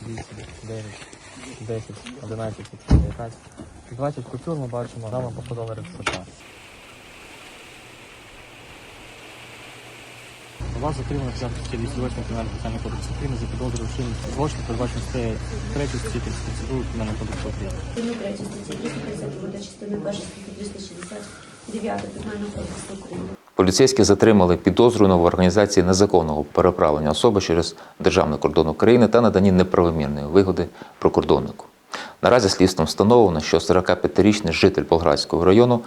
8, 9, 10, 11, 19. 20 купюр ми бачимо, грама по 100 доларів США. У вас затримано взяти статті 208 Кримінального процесуального кодексу України за підозрою вчинення злочин, передбачено статтею 3 статті 32 Кримінального кодексу України. Частину 3 статті 252 частини 1 статті 269 Кримінального кодексу України. Поліцейські затримали підозрюваного в організації незаконного переправлення особи через державний кордон України та наданні неправомірної вигоди прикордоннику. Наразі слідством встановлено, що 45-річний житель Болградського району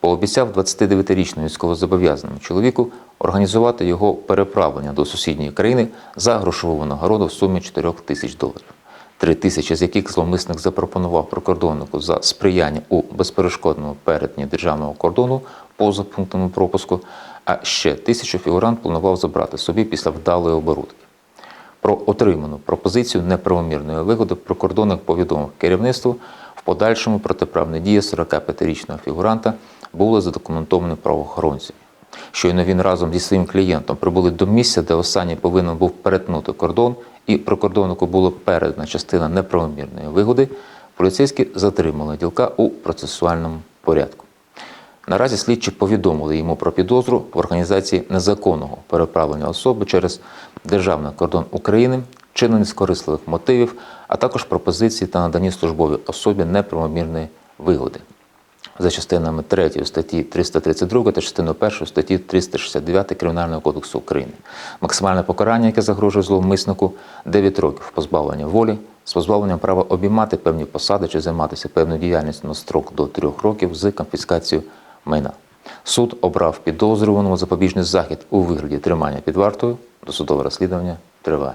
пообіцяв 29-річному військовозобов'язаному чоловіку організувати його переправлення до сусідньої країни за грошову винагороду в сумі 4 тисяч доларів. Три тисячі з яких зловмисник запропонував прикордоннику за сприяння у безперешкодному перетині державного кордону поза пунктами пропуску, а ще тисячу фігурант планував забрати собі після вдалої оборудки. Про отриману пропозицію неправомірної вигоди прикордонник повідомив керівництву. В подальшому протиправні дії 45-річного фігуранта були задокументовані правоохоронцями. Щойно він разом зі своїм клієнтом прибули до місця, де останній повинен був перетнути кордон, і прикордоннику було передана частина неправомірної вигоди. Поліцейські затримали ділка у процесуальному порядку. Наразі слідчі повідомили йому про підозру в організації незаконного переправлення особи через державний кордон України, чинення з корисливих мотивів, а також пропозиції та надані службовій особі неправомірної вигоди. За частинами 3 статті 332 та частиною 1 статті 369 Кримінального кодексу України. Максимальне покарання, яке загрожує зловмиснику 9 років позбавлення волі з позбавленням права обіймати певні посади чи займатися певною діяльністю на строк до 3 років з конфіскацією майна. Суд обрав підозрюваному запобіжний захід у вигляді тримання під вартою. Досудове розслідування триває.